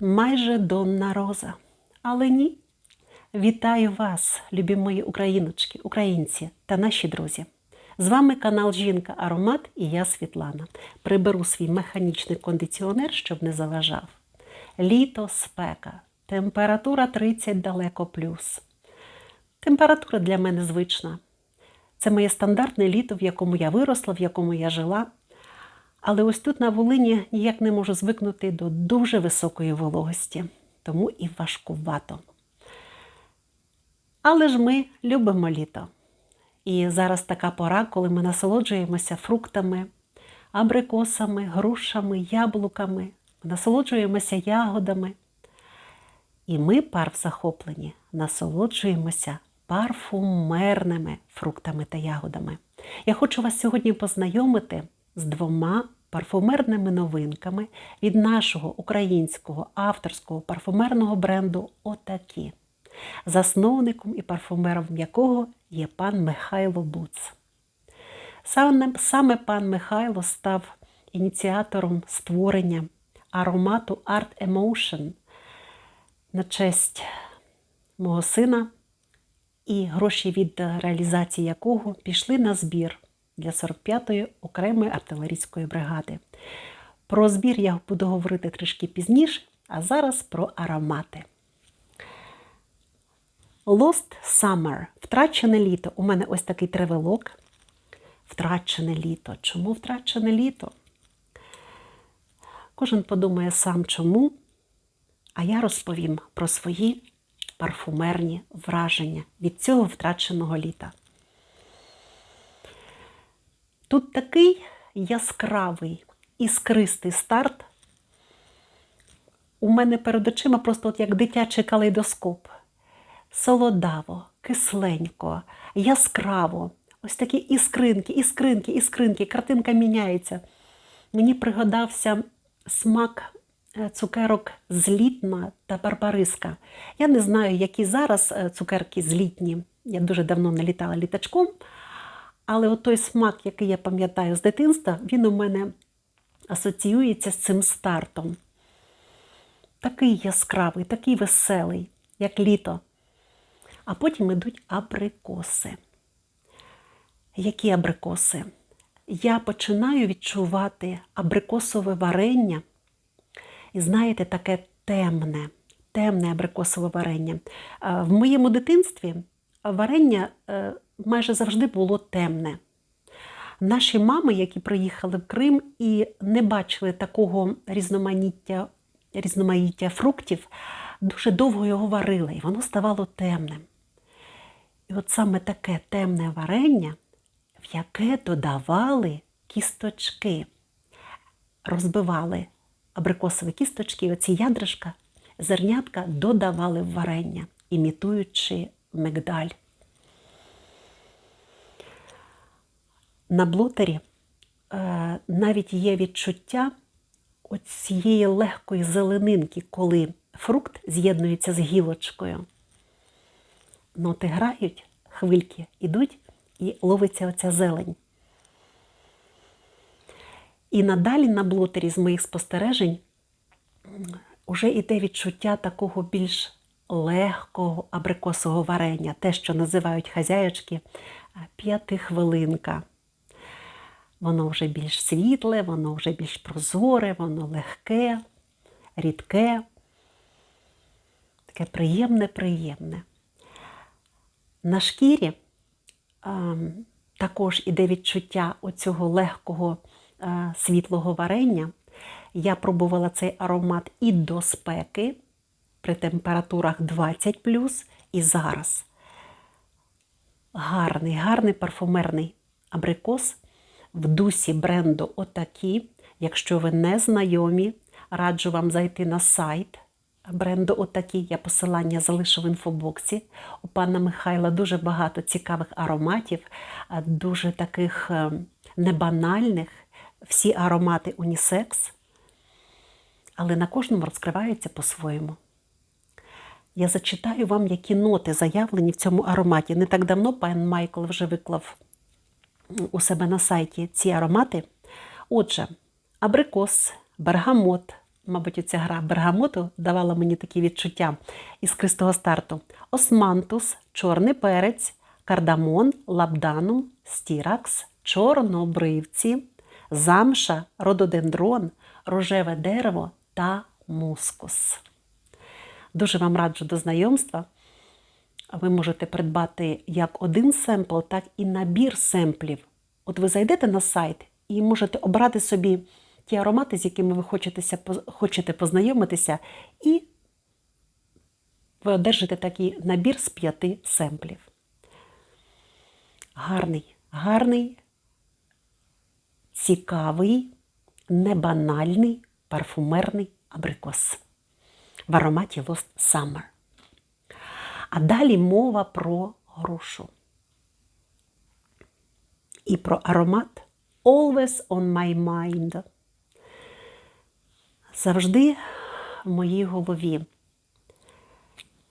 майже Донна Роза. Але ні. Вітаю вас, любі мої україночки, українці та наші друзі. З вами канал Жінка Аромат і я Світлана. Приберу свій механічний кондиціонер, щоб не заважав. Літо спека, температура 30 далеко плюс. Температура для мене звична. Це моє стандартне літо, в якому я виросла, в якому я жила. Але ось тут на Волині ніяк не можу звикнути до дуже високої вологості, тому і важкувато. Але ж ми любимо літо. І зараз така пора, коли ми насолоджуємося фруктами, абрикосами, грушами, яблуками, ми насолоджуємося ягодами. І ми, пар в захопленні, насолоджуємося парфумерними фруктами та ягодами. Я хочу вас сьогодні познайомити з двома парфумерними новинками від нашого українського авторського парфумерного бренду Отакі, засновником і парфумером якого є пан Михайло Буц. Саме, пан Михайло став ініціатором створення аромату Art Emotion на честь мого сина, і гроші від реалізації якого пішли на збір для 45-ї окремої артилерійської бригади. Про збір я буду говорити трішки пізніше, а зараз про аромати. Lost Summer втрачене літо. У мене ось такий тревелок. Втрачене літо. Чому втрачене літо? Кожен подумає сам чому, а я розповім про свої парфумерні враження від цього втраченого літа. Тут такий яскравий іскристий старт. У мене перед очима просто от як дитячий калейдоскоп. Солодаво, кисленько, яскраво. Ось такі іскринки, іскринки, іскринки, картинка міняється. Мені пригадався смак е, цукерок злітна та барбариска. Я не знаю, які зараз е, цукерки злітні. Я дуже давно не літала літачком. Але от той смак, який я пам'ятаю з дитинства, він у мене асоціюється з цим стартом. Такий яскравий, такий веселий, як літо. А потім йдуть абрикоси. Які абрикоси? Я починаю відчувати абрикосове варення. І знаєте, таке темне, темне абрикосове варення. В моєму дитинстві варення е, майже завжди було темне. Наші мами, які приїхали в Крим і не бачили такого різноманіття, різноманіття фруктів, дуже довго його варили, і воно ставало темним. І от саме таке темне варення, в яке додавали кісточки, розбивали абрикосові кісточки, оці ядришка, зернятка додавали в варення, імітуючи мигдаль. На блотері е, навіть є відчуття цієї легкої зеленинки, коли фрукт з'єднується з гілочкою. Ноти грають, хвильки йдуть і ловиться оця зелень. І надалі на блотері з моїх спостережень вже йде відчуття такого більш легкого абрикосового варення, те, що називають хазяючки п'ятихвилинка. Воно вже більш світле, воно вже більш прозоре, воно легке, рідке, таке приємне-приємне. На шкірі а, також іде відчуття оцього легкого а, світлого варення. Я пробувала цей аромат і до спеки при температурах 20 і зараз. Гарний, гарний парфумерний абрикос в дусі бренду Отакі. Якщо ви не знайомі, раджу вам зайти на сайт бренду Отакі. Я посилання залишу в інфобоксі. У пана Михайла дуже багато цікавих ароматів, дуже таких е, небанальних. Всі аромати унісекс, але на кожному розкриваються по-своєму. Я зачитаю вам, які ноти заявлені в цьому ароматі. Не так давно пан Майкл вже виклав у себе на сайті ці аромати. Отже, абрикос, бергамот, мабуть, оця гра бергамоту давала мені такі відчуття із кристого старту. Османтус, чорний перець, кардамон, лабданум, стіракс, чорнобривці, замша, рододендрон, рожеве дерево та мускус. Дуже вам раджу до знайомства. Ви можете придбати як один семпл, так і набір семплів. От ви зайдете на сайт і можете обрати собі ті аромати, з якими ви хочете познайомитися, і ви одержите такий набір з п'яти семплів. Гарний, гарний, цікавий, небанальний парфумерний абрикос в ароматі Lost Summer. А далі мова про грушу. І про аромат Always on my mind. Завжди в моїй голові.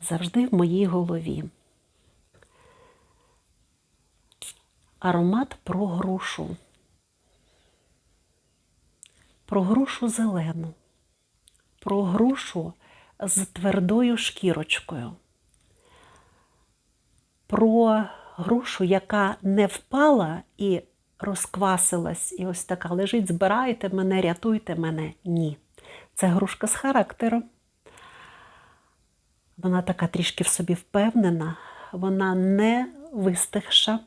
Завжди в моїй голові. Аромат про грушу. Про грушу зелену. Про грушу з твердою шкірочкою. Про грушу, яка не впала і розквасилась, і ось така лежить, збирайте мене, рятуйте мене. Ні. Це грушка з характером. Вона така трішки в собі впевнена, вона не вистигша.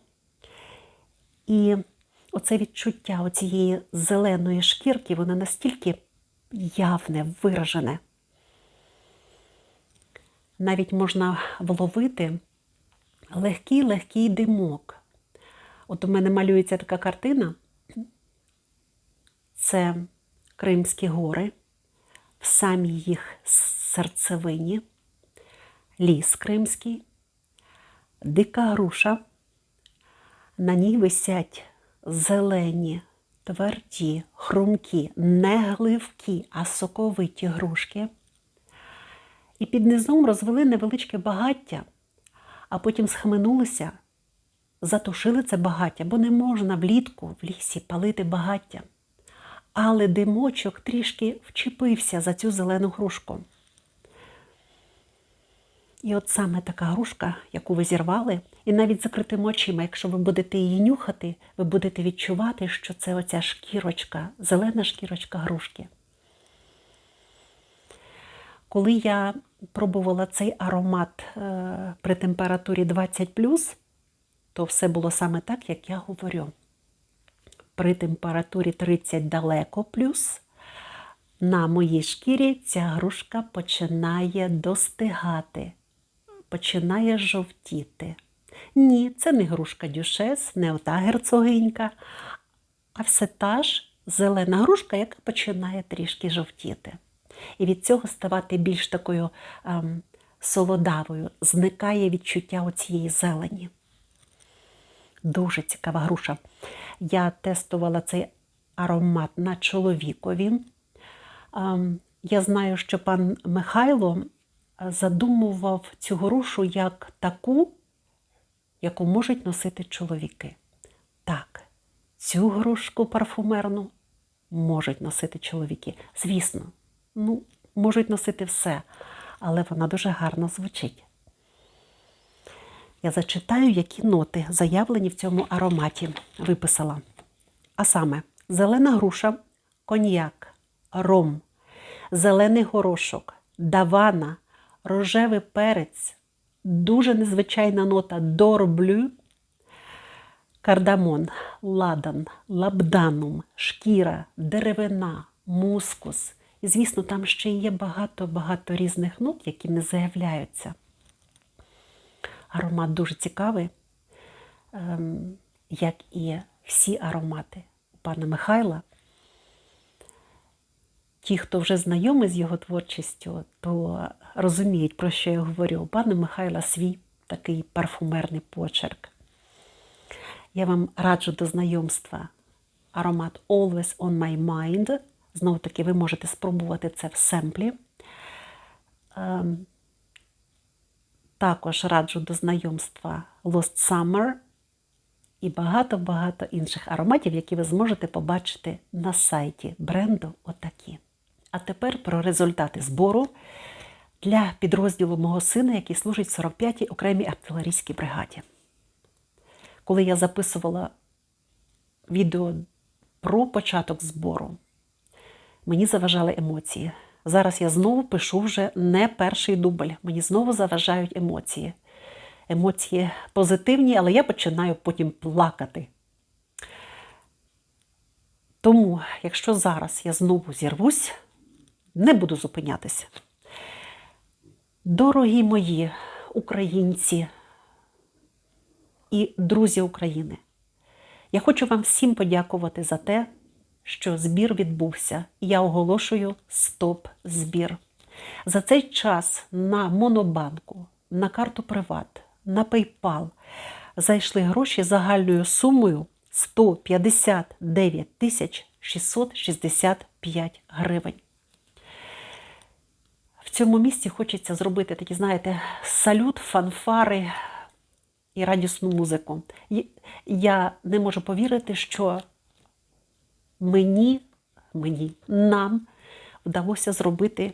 І оце відчуття оцієї зеленої шкірки, воно настільки явне, виражене. Навіть можна вловити легкий-легкий димок. От у мене малюється така картина. Це Кримські гори, в самій їх серцевині, ліс Кримський, дика груша. На ній висять зелені, тверді, хрумкі, не гливкі, а соковиті грушки. І під низом розвели невеличке багаття, а потім схаменулися, затушили це багаття, бо не можна влітку в лісі палити багаття. Але димочок трішки вчепився за цю зелену грушку. І от саме така грушка, яку ви зірвали, і навіть закритими очима, якщо ви будете її нюхати, ви будете відчувати, що це оця шкірочка, зелена шкірочка грушки. Коли я пробувала цей аромат е, при температурі 20, то все було саме так, як я говорю. При температурі 30 далеко плюс, на моїй шкірі ця грушка починає достигати, починає жовтіти. Ні, це не грушка дюшес, не ота герцогинька, а все та ж зелена грушка, яка починає трішки жовтіти. І від цього ставати більш такою ем, солодавою, зникає відчуття оцієї зелені. Дуже цікава груша. Я тестувала цей аромат на чоловікові. Ем, я знаю, що пан Михайло задумував цю грушу як таку, яку можуть носити чоловіки. Так, цю грушку парфумерну можуть носити чоловіки. Звісно, ну, можуть носити все, але вона дуже гарно звучить. Я зачитаю, які ноти заявлені в цьому ароматі виписала. А саме, зелена груша, коньяк, ром, зелений горошок, давана, рожевий перець, дуже незвичайна нота дорблю, кардамон, ладан, лабданум, шкіра, деревина, мускус. І, звісно, там ще є багато-багато різних нот, які не заявляються. Аромат дуже цікавий, ем, як і всі аромати у пана Михайла. Ті, хто вже знайомий з його творчістю, то розуміють, про що я говорю. У пана Михайла свій такий парфумерний почерк. Я вам раджу до знайомства аромат Always on my mind. Знову таки, ви можете спробувати це в семплі. Ем, також раджу до знайомства Lost Summer і багато-багато інших ароматів, які ви зможете побачити на сайті бренду Отакі. А тепер про результати збору для підрозділу мого сина, який служить в 45-й окремій артилерійській бригаді. Коли я записувала відео про початок збору, мені заважали емоції. Зараз я знову пишу вже не перший дубль. Мені знову заважають емоції. Емоції позитивні, але я починаю потім плакати. Тому, якщо зараз я знову зірвусь, не буду зупинятися. Дорогі мої українці і друзі України, я хочу вам всім подякувати за те, що збір відбувся. Я оголошую стоп-збір. За цей час на Монобанку, на карту Приват, на PayPal зайшли гроші загальною сумою 159 тисяч 665 гривень. В цьому місці хочеться зробити такі, знаєте, салют, фанфари і радісну музику. Я не можу повірити, що мені, мені, нам вдалося зробити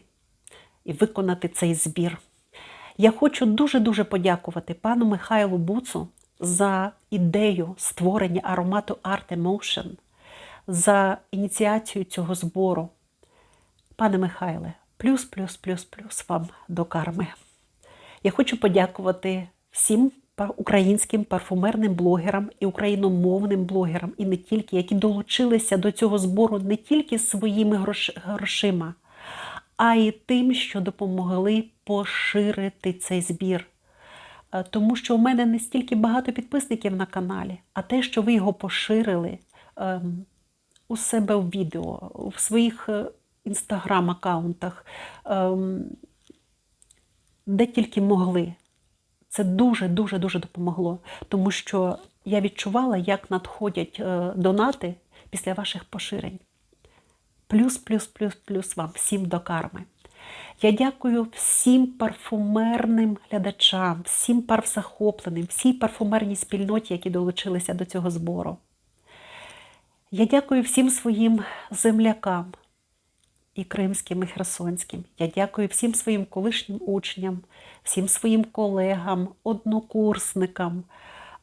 і виконати цей збір. Я хочу дуже-дуже подякувати пану Михайлу Буцу за ідею створення аромату Art Emotion, за ініціацію цього збору. Пане Михайле, плюс, плюс, плюс, плюс вам до карми. Я хочу подякувати всім українським парфумерним блогерам і україномовним блогерам, і не тільки, які долучилися до цього збору не тільки своїми грош- грошима, а й тим, що допомогли поширити цей збір. Е, Тому що у мене не стільки багато підписників на каналі, а те, що ви його поширили ем, у себе в відео, в своїх е, інстаграм-аккаунтах, ем, де тільки могли. Це дуже-дуже дуже допомогло, тому що я відчувала, як надходять е, донати після ваших поширень. Плюс, плюс, плюс, плюс вам всім до карми. Я дякую всім парфумерним глядачам, всім парфзахопленим, всій парфумерній спільноті, які долучилися до цього збору. Я дякую всім своїм землякам, і кримським, і херсонським. Я дякую всім своїм колишнім учням, всім своїм колегам, однокурсникам,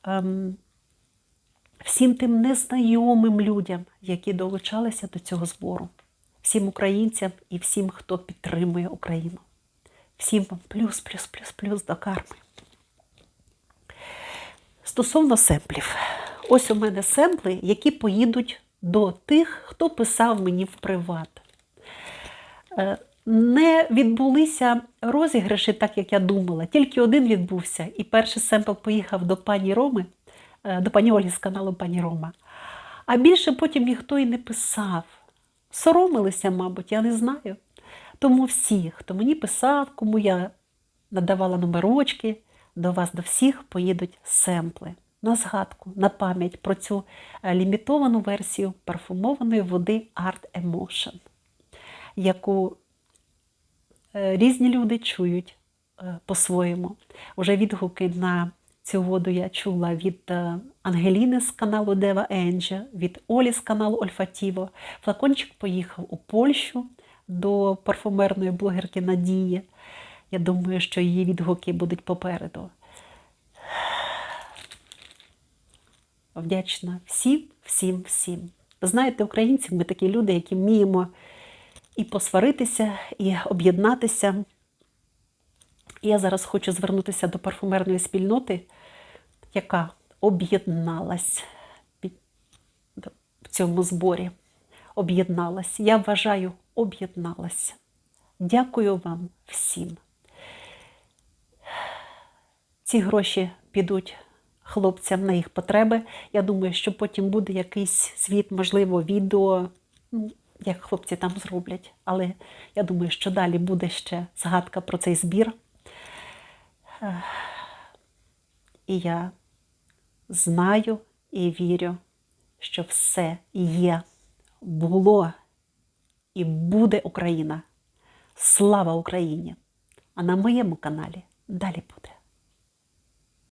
ем, всім тим незнайомим людям, які долучалися до цього збору, всім українцям і всім, хто підтримує Україну. Всім вам плюс, плюс, плюс, плюс до карми. Стосовно семплів, ось у мене семпли, які поїдуть до тих, хто писав мені в приват. Е, Не відбулися розіграші, так як я думала. Тільки один відбувся. І перший семпл поїхав до пані Роми, е, до пані Олі з каналу Пані Рома. А більше потім ніхто і не писав. Соромилися, мабуть, я не знаю. Тому всі, хто мені писав, кому я надавала номерочки, до вас до всіх поїдуть семпли. На згадку, на пам'ять про цю е, лімітовану версію парфумованої води Art Emotion яку е, різні люди чують е, по-своєму. Уже відгуки на цю воду я чула від е, Ангеліни з каналу Дева Енджа, від Олі з каналу Ольфатіво. Флакончик поїхав у Польщу до парфумерної блогерки Надії. Я думаю, що її відгуки будуть попереду. Вдячна всім, всім, всім. Знаєте, українці, ми такі люди, які вміємо і посваритися, і об'єднатися. Я зараз хочу звернутися до парфумерної спільноти, яка об'єдналась в цьому зборі. Об'єдналась. Я вважаю, об'єдналася. Дякую вам всім. Ці гроші підуть хлопцям на їх потреби. Я думаю, що потім буде якийсь звіт, можливо, відео, ну, як хлопці там зроблять. Але я думаю, що далі буде ще згадка про цей збір. І я знаю і вірю, що все є, було і буде Україна. Слава Україні! А на моєму каналі далі буде.